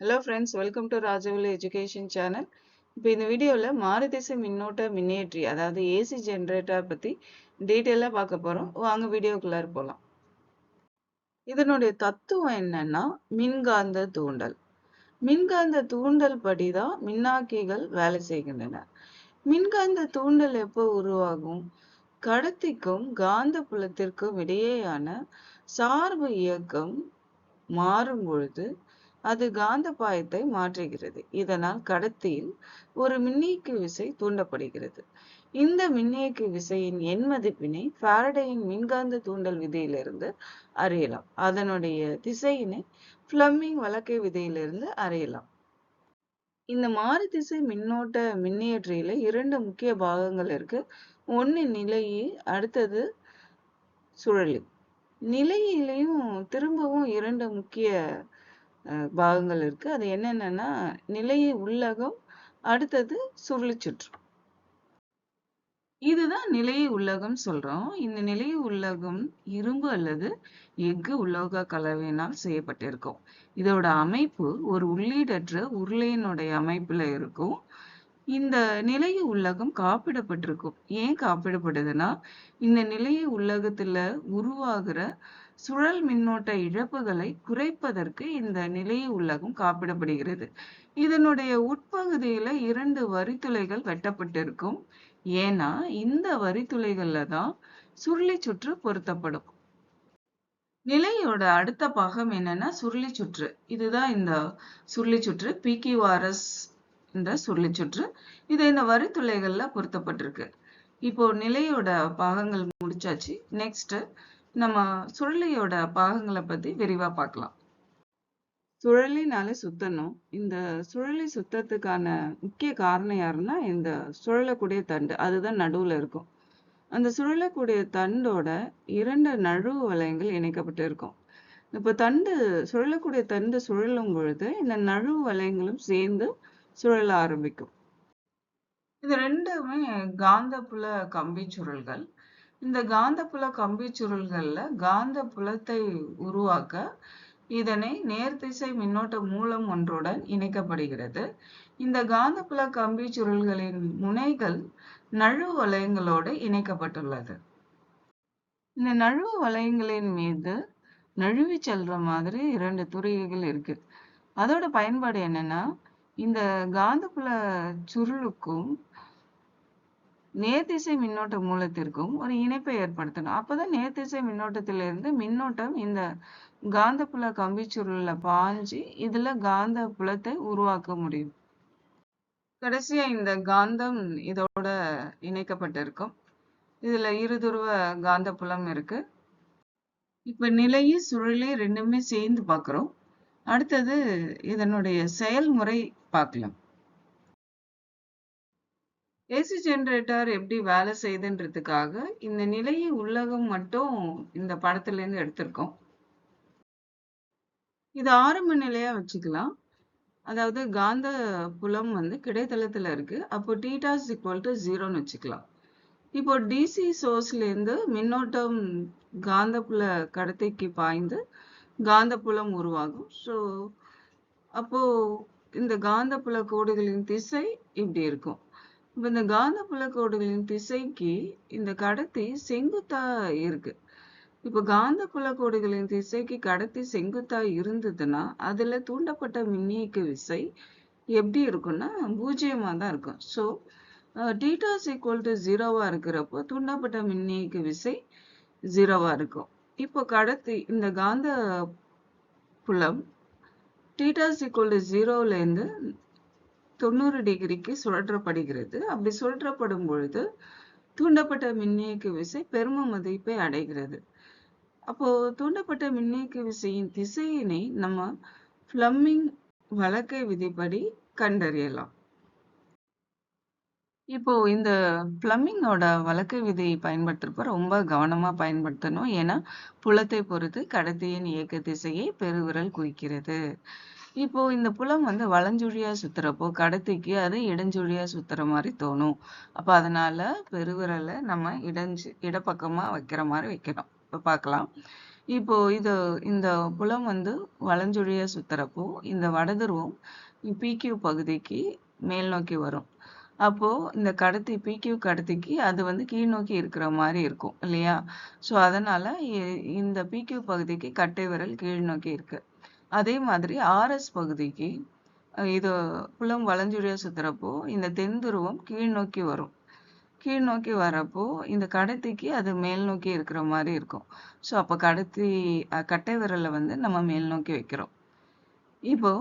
Hello friends welcome to Rajavuli education channel இப்போ இந்த வீடியோவில் மாறுதிசை மின்னோட்ட மின்னியற்றி அதாவது ஏசி ஜென்ரேட்டர் பற்றி டீட்டெயிலாக பார்க்க போகிறோம் வாங்க வீடியோக்குள்ளார போகலாம் இதனுடைய தத்துவம் என்னன்னா மின்காந்த தூண்டல். மின்காந்த தூண்டல் படி தான் மின்னாக்கிகள் வேலை செய்கின்றன. மின்காந்த தூண்டல் எப்போ உருவாகும்? கடத்திக்கும் காந்த புலத்திற்கும் இடையேயான சார்பு இயக்கம் மாறும் பொழுது அது காந்த பாயத்தை மாற்றுகிறது. இதனால் கடத்தியில் ஒரு மின்னியக்கு விசை தூண்டப்படுகிறது. இந்த மின்னியக்கு விசையின் எண் மதிப்பினை ஃபாரடேயின் மின்காந்த தூண்டல் விதியிலிருந்து அறியலாம். அதனுடைய திசையினை பிளம்மிங் வழக்கை விதியிலிருந்து அறியலாம். இந்த மாறு திசை மின்னோட்ட மின்னியற்றியில இரண்டு முக்கிய பாகங்கள் இருக்கு. ஒன்னு நிலையி அடுத்தது சுழலி நிலையிலையும் திரும்பவும் இரண்டு முக்கிய பாகங்கள் இருக்கு. அது என்னென்னன்னா நிலைய உள்ளகம் அடுத்தது சுருளி சுற்று. இதுதான் நிலைய உள்ளகம் சொல்றோம். இந்த நிலைய உள்ளகம் இரும்பு அல்லது எஃகு உலோக கலவையினால் செய்யப்பட்டிருக்கும். இதோட அமைப்பு ஒரு உள்ளீடற்ற உருளையினுடைய அமைப்புல இருக்கும். இந்த நிலைய உள்ளகம் காப்பிடப்பட்டிருக்கும். ஏன் காப்பிடப்படுதுன்னா இந்த நிலைய உள்ளகத்துல உருவாகிற சுழல் மின்னோட்ட இழப்புகளை குறைப்பதற்கு இந்த நிலைய உள்ளகம் காப்பிடப்படுகிறது. இதனுடைய உட்பகுதியில இரண்டு வரித்துளைகள் வெட்டப்பட்டிருக்கும். ஏன்னா இந்த வரித்துளைகள்ல தான் சுருளி சுற்று பொருத்தப்படும். நிலையோட அடுத்த பாகம் என்னன்னா சுருளி சுற்று. இதுதான் இந்த சுருளி சுற்று. பிகிவாரஸ் இந்த சுருளி சுற்று. இது இந்த வரித்துளைகள்ல பொருத்தப்பட்டிருக்கு. இப்போ நிலையோட பாகங்கள் முடிச்சாச்சு. நெக்ஸ்ட் நம்ம சுழலியோட பாகங்களை பத்தி விரிவா பார்க்கலாம். சுழலினாலே சுத்தணும். இந்த சுழலி சுத்தத்துக்கான முக்கிய காரணம் யாருன்னா இந்த சுழலக்கூடிய தண்டு. அதுதான் நடுவுல இருக்கும். அந்த சுழலக்கூடிய தண்டோட இரண்டு நழுவு வளையங்கள் இணைக்கப்பட்டு இருக்கும். இப்போ தண்டு சுழலக்கூடிய தண்டு சுழலும் பொழுது இந்த நழுவு வளையங்களும் சேர்ந்து சுழல ஆரம்பிக்கும். இது ரெண்டுமே காந்தப்புல கம்பி சுருள்கள். இந்த காந்தப்புல கம்பி காந்த புலத்தை உருவாக்க இதனை நேர்திசை மின்னோட்ட மூலம் ஒன்றுடன் இணைக்கப்படுகிறது. இந்த காந்தப்புல கம்பி சுருள்களின் முனைகள் நழுவு வளையங்களோடு இணைக்கப்பட்டுள்ளது. இந்த நழுவு வளையங்களின் மீது நழுவி செல்ற மாதிரி இரண்டு துறைகள் இருக்கு. அதோட பயன்பாடு என்னன்னா இந்த காந்தப்புல சுருளுக்கும் நேர்திசை மின்னோட்ட மூலத்திற்கும் ஒரு இணைப்பை ஏற்படுத்தணும். அப்பதான் நேர்திசை மின்னோட்டத்திலிருந்து மின்னோட்டம் இந்த காந்தப்புல கம்பி சுருள்ல பாஞ்சு இதுல காந்த புலத்தை உருவாக்க முடியும். கடைசியா இந்த காந்தம் இதோட இணைக்கப்பட்டிருக்கும். இதுல இருதுருவ காந்த புலம் இருக்கு. இப்ப நிலையும் சுழலி ரெண்டுமே சேர்ந்து பாக்குறோம். அடுத்தது இதனுடைய செயல்முறை பார்க்கலாம் ஏசி ஜென்ரேட்டர் எப்படி வேலை செய்யுதுன்றதுக்காக இந்த நிலையை உள்ளகம் மட்டும் இந்த படத்துலேருந்து எடுத்திருக்கோம். இது ஆரம்ப நிலையா வச்சுக்கலாம். அதாவது காந்த புலம் வந்து கிடைத்தளத்தில் இருக்கு. அப்போ டீட்டாஸ் ஈக்குவல் டு ஜீரோன்னு வச்சுக்கலாம். இப்போ டிசி சோர்ஸ்லேருந்து மின்னோட்டம் காந்தப்புல கடத்திக்கு பாய்ந்து காந்தப்புலம் உருவாகும். ஸோ அப்போ இந்த காந்தப்புல கோடுகளின் திசை இப்படி இருக்கும். இப்போ இந்த காந்தப்புல கோடுகளின் திசைக்கு இந்த கடத்தி செங்குத்தா இருக்கு. இப்போ காந்தப்புல கோடுகளின் திசைக்கு கடத்தி செங்குத்தா இருந்ததுன்னா அதுல தூண்டப்பட்ட மின்னியக்கு விசை எப்படி இருக்கும்னா பூஜ்ஜியமாக தான் இருக்கும். ஸோ டீட்டாஸ் ஈக்குவல் டு ஜீரோவாக இருக்கிறப்போ தூண்டப்பட்ட மின்னியக்கு விசை ஜீரோவாக இருக்கும். இப்போ கடத்தி இந்த காந்த புலம் டீட்டாஸ் ஈக்குவல் டு ஜீரோவிலேருந்து தொண்ணூறு டிகிரிக்கு சுழற்றப்படுகிறது. அப்படி சுழற்றப்படும் பொழுது தூண்டப்பட்ட மின்னியக்கு விசை பெரும மதிப்பை அடைகிறது. அப்போ தூண்டப்பட்ட மின்னியக்கு விசையின் திசையினை நம்ம ஃப்ளம்மிங் வழக்கை விதிப்படி கண்டறியலாம். இப்போ இந்த பிளம்மிங்கோட வழக்கு விதி பயன்படுத்துறப்ப ரொம்ப கவனமா பயன்படுத்தணும். ஏன்னா புலத்தை பொறுத்து கடத்தியின் இயக்க திசையை பெருவிரல் குறிக்கிறது. இப்போ இந்த புலம் வந்து வலஞ்சுழியா சுத்துறப்போ கடத்திக்கு அது இடஞ்சுழியா சுத்துற மாதிரி தோணும். அப்ப அதனால பெருவிரலை நம்ம இடஞ்சு இடப்பக்கமா வைக்கிற மாதிரி வைக்கணும். இப்ப பார்க்கலாம் இப்போ இது இந்த புலம் வந்து வலஞ்சுழிய சுத்துறப்போ இந்த வடதுருவம் பிக்யூ பகுதிக்கு மேல் நோக்கி வரும். அப்போ இந்த கடத்தி பிக்யூ கடத்திக்கு அது வந்து கீழ் நோக்கி இருக்கிற மாதிரி இருக்கும் இல்லையா? ஸோ அதனால இந்த பிக்யூ பகுதிக்கு கட்டை விரல் கீழ் நோக்கி இருக்கு. அதே மாதிரி ஆர்எஸ் பகுதிக்கு இது புலம் வலஞ்சுழிய சுற்றுறப்போ இந்த தென் துருவம் கீழ் நோக்கி வரும். கீழ் நோக்கி வரப்போ இந்த கடத்திக்கு அது மேல் நோக்கி இருக்கிற மாதிரி இருக்கும். ஸோ அப்போ கடத்தி கட்டை விரலை வந்து நம்ம மேல் நோக்கி வைக்கிறோம். இப்போ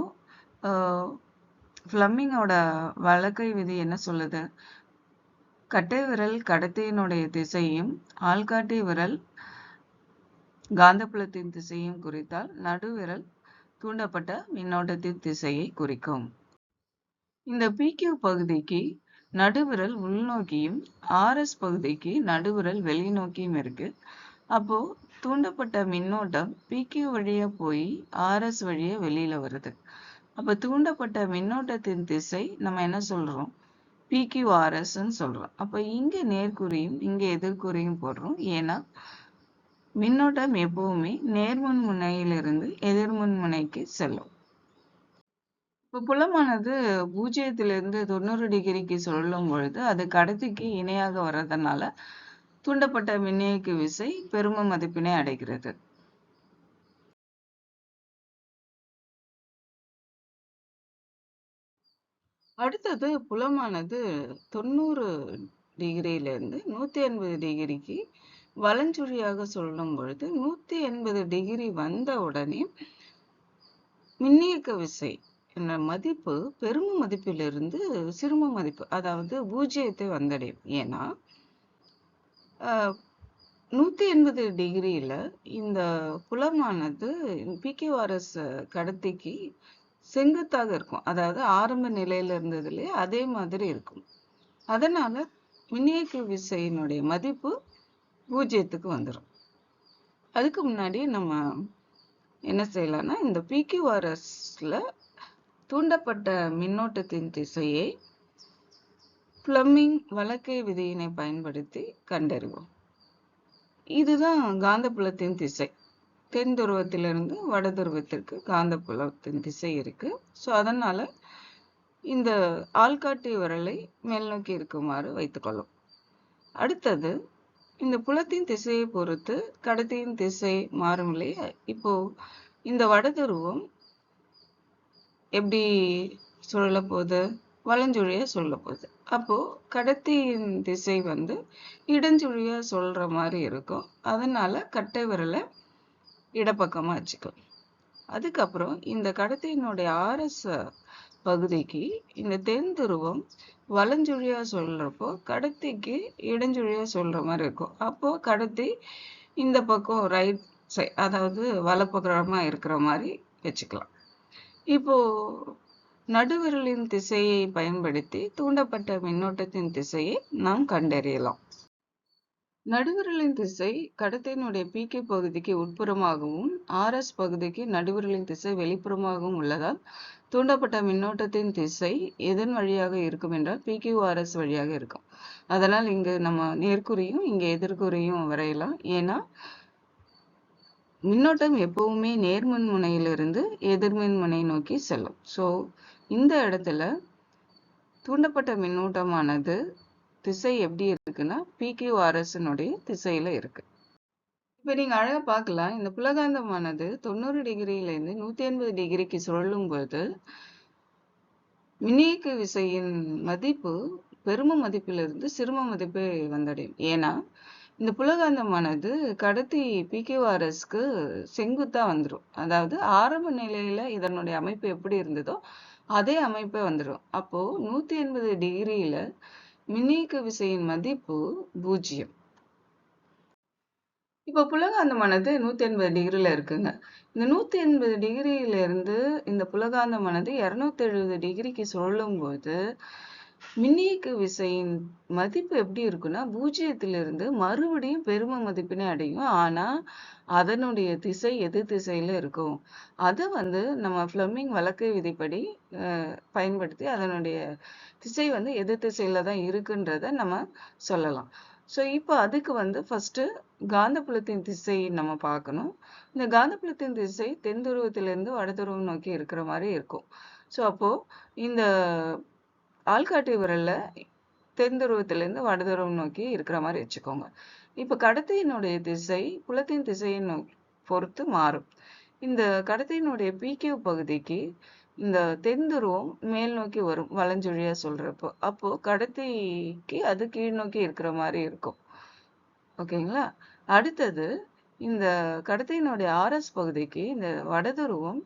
ஃப்ளம்மிங்கோட வழக்கை விதி என்ன சொல்லுது? கட்டை விரல் கடத்தியினுடைய திசையும் ஆள்காட்டி விரல் காந்தப்புலத்தின் திசையும் குறித்தால் நடுவிரல் தூண்டப்பட்ட மின்னோட்டத்தின் திசையை குறிக்கும். இந்த பிக்யூ பகுதிக்கு நடுவிரல் உள்நோக்கியும் ஆர்எஸ் பகுதிக்கு நடுவிரல் வெளிநோக்கியும் இருக்கு. அப்போ தூண்டப்பட்ட மின்னோட்டம் பிக்யூ வழியா போய் ஆர்எஸ் வழியா வெளியில வருது. அப்ப தூண்டப்பட்ட மின்னோட்டத்தின் திசை நம்ம என்ன சொல்றோம்? PQRS ன்னு சொல்றோம். அப்ப இங்க நேர்குறியும் இங்க எதிர்குறியும் போடுறோம். ஏன்னா மின்னோட்டம் எப்பவுமே நேர்முன் முனையிலிருந்து எதிர்முன் முனைக்கு செல்லும். இப்போ புலமானது பூஜ்ஜியத்திலிருந்து தொண்ணூறு டிகிரிக்கு சுழலும் பொழுது அது கடத்திக்கு இணையாக வர்றதுனால தூண்டப்பட்ட மின்னியக்கு விசை பெரும மதிப்பினை அடைகிறது. அடுத்தது புலமானது தொண்ணூறு டிகிரியிலிருந்து நூத்தி எண்பது டிகிரிக்கு வலஞ்சுழியாக சொல்லும் பொழுது நூத்தி எண்பது டிகிரி வந்த உடனே மின்னியக்க விசை என்ற மதிப்பு பெரும மதிப்பிலிருந்து சிறும மதிப்பு அதாவது பூஜ்ஜியத்தை வந்தடையும். ஏன்னா நூத்தி எண்பது டிகிரியில இந்த புலமானது பிக்யூஆர்எஸ் கடத்திக்கு செங்குத்தாக இருக்கும். அதாவது ஆரம்ப நிலையில இருந்ததுலயே அதே மாதிரி இருக்கும். அதனால மின்னியக்கு விசையினுடைய மதிப்பு பூஜ்ஜியத்துக்கு வந்துடும் அதுக்கு முன்னாடி நம்ம என்ன செய்யலாம்னா இந்த பிக்யூஆர்எஸ்ல தூண்டப்பட்ட மின்னோட்டத்தின் திசையை பிளம்மிங் வழக்கை விதியினை பயன்படுத்தி கண்டறிவோம். இதுதான் காந்தப்புலத்தின் திசை. தென் துருவத்திலிருந்து வட துருவத்திற்கு காந்தப்புலத்தின் திசை இருக்கு. ஸோ அதனால இந்த ஆள்காட்டி விரலை மேல்நோக்கி இருக்குமாறு வைத்துக்கொள்ளும். அடுத்தது இந்த புலத்தின் திசையை பொறுத்து கடத்தியின் திசை மாறும் இல்லையா? இப்போ இந்த வட துருவம் எப்படி சுழல போகுது? வலஞ்சுழியா சொல்ல போகுது. அப்போ கடத்தியின் திசை வந்து இடஞ்சுழியா சொல்ற மாதிரி இருக்கும். அதனால கட்டை விரலை இடப்பக்கமா வச்சுக்கும் அதுக்கப்புறம் இந்த கடத்தியினுடைய ஆர்எஸ் பகுதிக்கு இந்த தென் துருவம் வலஞ்சொழியா சொல்றப்போ கடத்திக்கு இடஞ்சொழியா சொல்ற மாதிரி இருக்கும். அப்போ கடத்தி இந்த பக்கம் ரைட் சை அதாவது வலப்பகரமா இருக்கிற மாதிரி வச்சுக்கலாம். இப்போ நடுவிரலின் திசையை பயன்படுத்தி தூண்டப்பட்ட மின்னோட்டத்தின் திசையை நாம் கண்டறியலாம். நடுவிரலின் திசை கடத்தினுடைய பிகே பகுதிக்கு உட்புறமாகவும் ஆர்எஸ் பகுதிக்கு நடுவிரலின் திசை வெளிப்புறமாகவும் உள்ளதால் தூண்டப்பட்ட மின்னோட்டத்தின் திசை எதன் வழியாக இருக்கும் என்றால் பிக்யூஆர்எஸ் வழியாக இருக்கும். அதனால் இங்கு நம்ம நேர்குறியும் இங்கே எதிர்குறியும் வரையலாம். ஏன்னா மின்னோட்டம் எப்பவுமே நேர்மின் முனையிலிருந்து எதிர்மின் முனை நோக்கி செல்லும். ஸோ இந்த இடத்துல தூண்டப்பட்ட மின்னூட்டமானது திசை எப்படி இருக்குன்னா பிக்யூஆர்எஸ்னுடைய திசையில் இருக்குது இப்ப நீங்க அழகா பார்க்கலாம் இந்த புலகாந்தமானது தொண்ணூறு டிகிரியில இருந்து நூத்தி எண்பது டிகிரிக்கு சுழலும் போது மின்னியக்கு விசையின் மதிப்பு பெரும மதிப்பிலிருந்து சிறும மதிப்பை வந்தடையும். ஏன்னா இந்த புலகாந்தமானது கடத்தி பிகேஆர்எஸ்க்கு செங்குத்தா வந்துடும் அதாவது ஆரம்ப நிலையில இதனுடைய அமைப்பு எப்படி இருந்ததோ அதே அமைப்பே வந்துடும் அப்போ நூத்தி எண்பது டிகிரியில மின்னியக்கு விசையின் மதிப்பு பூஜ்ஜியம். இப்போ புலகாந்தமானது நூத்தி எண்பது டிகிரியில் இருக்குங்க. இந்த நூத்தி எண்பது டிகிரியில இருந்து இந்த புலகாந்தமானது இருநூத்தி எழுபது டிகிரிக்கு சுழலும் போது மின்னியக்கு விசையின் மதிப்பு எப்படி இருக்குன்னா பூஜ்ஜியத்திலிருந்து மறுபடியும் பெரும மதிப்பினை அடையும். ஆனா அதனுடைய திசை எதிர் திசையில இருக்கும். அதை வந்து நம்ம ஃப்ளமிங் வழக்கு விதிப்படி பயன்படுத்தி அதனுடைய திசை வந்து எதிர் திசையில தான் இருக்குன்றத நம்ம சொல்லலாம். ஸோ இப்போ அதுக்கு வந்து ஃபர்ஸ்ட் காந்தப்புலத்தின் திசை நம்ம பார்க்கணும். இந்த காந்தப்புலத்தின் திசை தென் துருவத்திலிருந்து வட துருவம் நோக்கி இருக்கிற மாதிரி இருக்கும். ஸோ அப்போ இந்த ஆள்காட்டி விரலில் தென் துருவத்திலிருந்து வட துருவம் நோக்கி இருக்கிற மாதிரி வச்சுக்கோங்க. இப்போ கடத்தியினுடைய திசை புலத்தின் திசையை நோ பொறுத்து மாறும். இந்த கடத்தியினுடைய பிக்யூ பகுதிக்கு இந்த தெந்துருவம் மேல் நோக்கி வரும் வலஞ்சுழியா சொல்றப்போ அப்போ கடத்திக்கு அது கீழ் நோக்கி இருக்கிற மாதிரி இருக்கும். ஓகேங்களா? அடுத்தது இந்த கடத்தியினுடைய ஆர்எஸ் பகுதிக்கு இந்த வடதுருவம்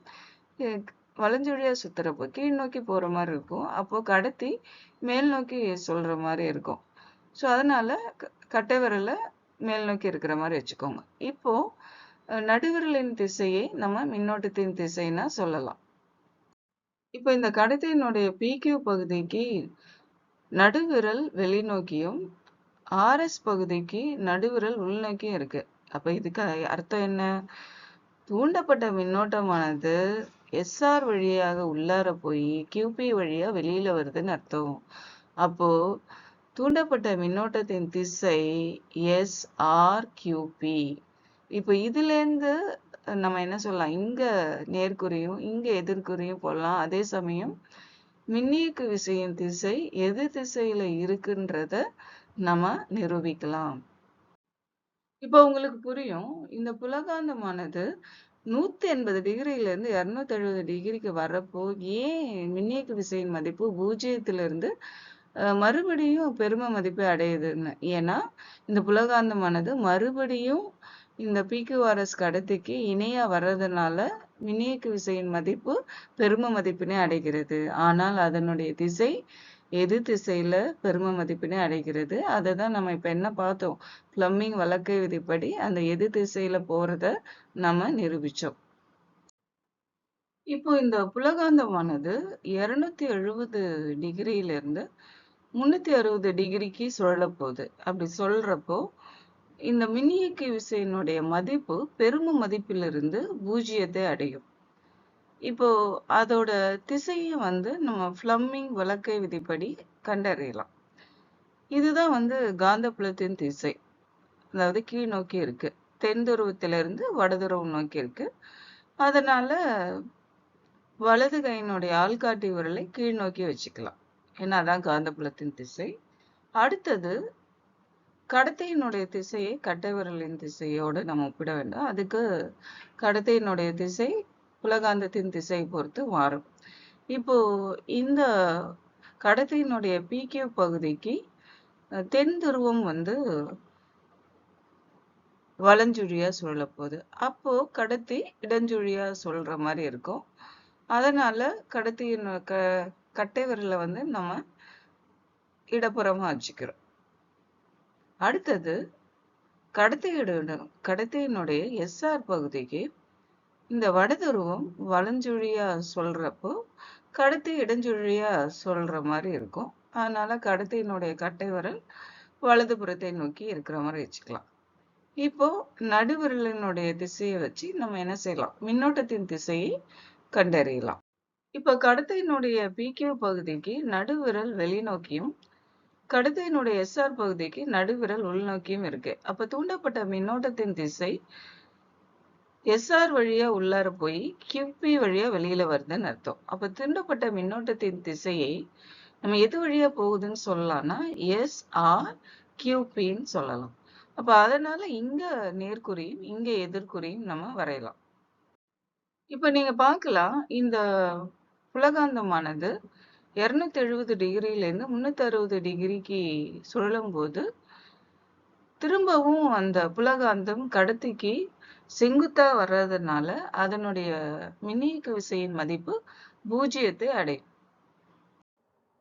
அஹ், வலஞ்சுழியா சுத்துறப்போ கீழ் நோக்கி போற மாதிரி இருக்கும். அப்போ கடத்தி மேல் நோக்கி சொல்ற மாதிரி இருக்கும். ஸோ அதனால க- கட்டை விரல மேல் நோக்கி இருக்கிற மாதிரி வச்சுக்கோங்க. இப்போ நடுவிரலின் திசையை நம்ம மின்னோட்டத்தின் திசைன்னா சொல்லலாம். இப்போ இந்த கடத்தியினுடைய பிக்யூ பகுதிக்கு நடுவிரல் வெளிநோக்கியும் ஆர்எஸ் பகுதிக்கு நடுவிரல் உள்நோக்கியும் இருக்கு. அப்போ இதுக்கு அர்த்தம் என்ன? தூண்டப்பட்ட மின்னோட்டமானது எஸ்ஆர் வழியாக உள்ளார போய் கியூபி வழியா வெளியில வருதுன்னு அர்த்தம். அப்போ தூண்டப்பட்ட மின்னோட்டத்தின் திசை எஸ்ஆர் கியூபி இப்போ இதுலேருந்து நம்ம என்ன சொல்லலாம்? இங்க நேர்குறியும் இங்க எதிர்குறியும் போடலாம். அதே சமயம் மின்னியக்கு விசையின் திசை எது திசையில இருக்குன்றத நம்ம நிரூபிக்கலாம். இப்போ உங்களுக்கு புரியும். இந்த புலகாந்தமானது நூத்தி எண்பது டிகிரியில இருந்து இருநூத்தி எழுபது டிகிரிக்கு வர்றப்போ ஏன் மின்னியக்கு விசையின் மதிப்பு பூஜ்ஜியத்துல இருந்து மறுபடியும் பெரும மதிப்பை அடையுதுன்னு? ஏன்னா இந்த புலகாந்தமானது மறுபடியும் இந்த பிக்யூஆர்எஸ் கடத்திக்கு இணையா வர்றதுனால மின்னியக்கு விசையின் மதிப்பு பெரும மதிப்பினை அடைகிறது. ஆனால் அதனுடைய திசை எது திசையில பெரும மதிப்பினை அடைகிறது. அதை தான் நம்ம இப்ப என்ன பார்த்தோம்? பிளம்மிங் வழக்கை விதிப்படி அந்த எது திசையில போறத நம்ம நிரூபிச்சோம். இப்போ இந்த புலகாந்தமானது இருநூத்தி எழுபது டிகிரியிலிருந்து முன்னூத்தி அறுபது டிகிரிக்கு சுழல போகுது அப்படி சொல்றப்போ இந்த மின்னியக்கு விசையினுடைய மதிப்பு பெரும மதிப்பிலிருந்து பூஜ்ஜியத்தை அடையும். இப்போ அதோட திசையை வந்து நம்ம ஃப்ளம்மிங் வழக்கை விதிப்படி கண்டறியலாம். இதுதான் வந்து காந்தப்புலத்தின் திசை. அதாவது கீழ் நோக்கி இருக்கு. தென் துருவத்திலிருந்து வடதுருவம் நோக்கி இருக்கு. அதனால வலது கையினுடைய ஆள்காட்டி விரலை கீழ் நோக்கி வச்சுக்கலாம். ஏன்னா அதான் காந்தப்புலத்தின் திசை. அடுத்தது கடத்தையினுடைய திசையை கட்டை விரலின் திசையோடு நம்ம ஒப்பிட வேண்டும். அதுக்கு கடத்தையினுடைய திசை புலகாந்தத்தின் திசையை பொறுத்து மாறும். இப்போ இந்த கடத்தையினுடைய பிக்யூ பகுதிக்கு தென் துருவம் வந்து வலஞ்சுழியா சுழலப் போகுது அப்போ கடத்தி இடஞ்சுழியா சொல்ற மாதிரி இருக்கும். அதனால கடத்தியின் க கட்டை விரலை வந்து நம்ம இடப்புறமா வச்சுக்கிறோம். அடுத்தது கடத்தியிட கடத்தியினுடைய எஸ்ஆர் பகுதிக்கு இந்த வடதுருவம் வலஞ்சுழியா சொல்றப்போ கடத்தி இடஞ்சுழியா சொல்ற மாதிரி இருக்கும். அதனால கடத்தியினுடைய கட்டை விரல் வலது புறத்தை நோக்கி இருக்கிற மாதிரி வச்சுக்கலாம். இப்போ நடுவிரலினுடைய திசையை வச்சு நம்ம என்ன செய்யலாம்? மின்னோட்டத்தின் திசையை கண்டறியலாம். இப்போ கடத்தியினுடைய பிக்யூ பகுதிக்கு நடுவிரல் வெளிநோக்கியும் கடத்தியினுடைய எஸ்ஆர் பகுதிக்கு நடுவிரல் உள்நோக்கியும் இருக்கு. அப்ப தூண்டப்பட்ட மின்னோட்டத்தின் திசை எஸ்ஆர் வழியா உள்ளார போய் கியூபி வழியா வெளியில வருதுன்னு அர்த்தம். அப்ப தூண்டப்பட்ட மின்னோட்டத்தின் திசையை நம்ம எது வழியா போகுதுன்னு சொல்லலாம்னா எஸ் ஆர் கியூபின்னு சொல்லலாம். அப்ப அதனால இங்க நேர்குறியும் இங்க எதிர்குறியும் நம்ம வரையலாம். இப்ப நீங்க பார்க்கலாம் இந்த புலகாந்தமானது இரநூத்தி எழுபது டிகிரியிலேருந்து முந்நூற்றி அறுபது டிகிரிக்கு சுழலும் போது திரும்பவும் அந்த புலகாந்தம் கடத்திக்கு செங்குத்தா வர்றதுனால அதனுடைய மின்னியக்கு விசையின் மதிப்பு பூஜ்ஜியத்தை அடையும்.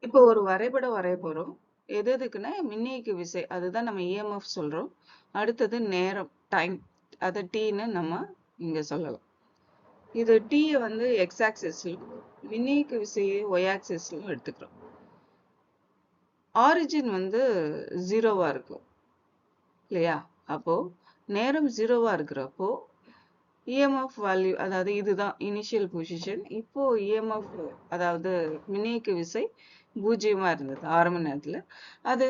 இப்போ ஒரு வரைபடம் வரைய போகிறோம் எது எதுக்குன்னா மின்னியக்கு விசை. அதுதான் நம்ம இஎம்எஃப் சொல்கிறோம் அடுத்தது நேரம் டைம் அதை டீன்னு நம்ம இங்கே சொல்லலாம். இது டீயை வந்து எக்ஸ் ஆக்சிஸ்லும் மின்னியக்கு விசையை ஒய் ஆக்சிஸ்லும் எடுத்துக்கிறோம். ஆரிஜின் வந்து ஜீரோவா இருக்கும். இல்லையா? அப்போ நேரம் ஜீரோவா இருக்கிறப்போ இஎம்எஃப் வேல்யூ அதாவது இதுதான் இனிஷியல் பொசிஷன் இப்போ இஎம்எஃப் அதாவது மின்னியக்கு விசை பூஜ்ஜியமா இருந்தது ஆரம்ப நேரத்துல. அது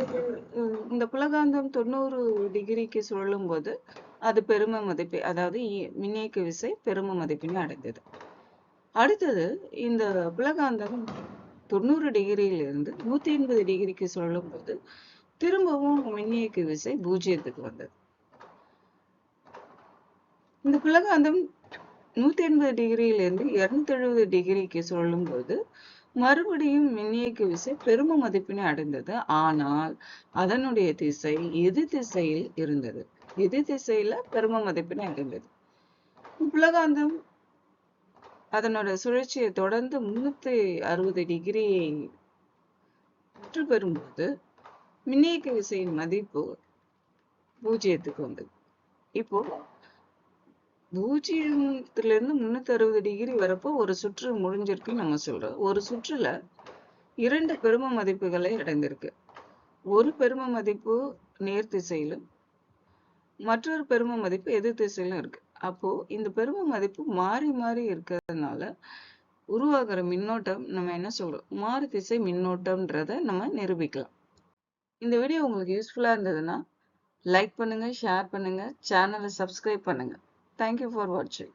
இந்த புலகாந்தம் தொண்ணூறு டிகிரிக்கு சுழலும் போது அது பெரும மதிப்பை அதாவது இ- மின்னியக்கு விசை பெரும மதிப்பினை அடைந்தது. அடுத்தது இந்த புலகாந்தகம் தொண்ணூறு டிகிரியிலிருந்து நூத்தி எண்பது டிகிரிக்கு சொல்லும் போது திரும்பவும் மின்னியக்கு விசை பூஜ்ஜியத்துக்கு வந்தது. இந்த புலகாந்தம் நூத்தி எண்பது டிகிரியிலிருந்து இருநூத்தி எழுபது டிகிரிக்கு சொல்லும் போது மறுபடியும் மின்னியக்கு விசை பெரும மதிப்பினை அடைந்தது. ஆனால் அதனுடைய திசை எதிர் திசையில் இருந்தது. எதிர் திசையில பெரும மதிப்பினை அடைந்தது உலகாந்தம் அதனோட சுழற்சியை தொடர்ந்து முன்னூத்தி அறுபது டிகிரியை முற்று பெறும்போது மின்னியக்கு விசையின் மதிப்பு பூஜ்ஜியத்துக்கு வந்தது. இப்போ பூஜ்ஜியத்துல இருந்து முன்னூத்தி அறுபது டிகிரி வரப்போ ஒரு சுற்று முடிஞ்சிருக்குன்னு நம்ம சொல்றோம். ஒரு சுற்றுல இரண்டு பெரும மதிப்புகளை அடைந்திருக்கு. ஒரு பெரும மதிப்பு நேர்த்திசையிலும் மற்றொரு பெரும மதிப்பு எதிர் திசையிலும் இருக்கு. அப்போ இந்த பெரும மதிப்பு மாறி மாறி இருக்கிறதுனால உருவாகிற மின்னோட்டம் நம்ம என்ன சொல்றோம்? மாறு திசை மின்னோட்டம்ன்றத நம்ம நிரூபிக்கலாம். இந்த வீடியோ உங்களுக்கு யூஸ்ஃபுல்லா இருந்ததுன்னா லைக் பண்ணுங்க ஷேர் பண்ணுங்க சேனலை சப்ஸ்கிரைப் பண்ணுங்க. தேங்க்யூ ஃபார் வாட்சிங்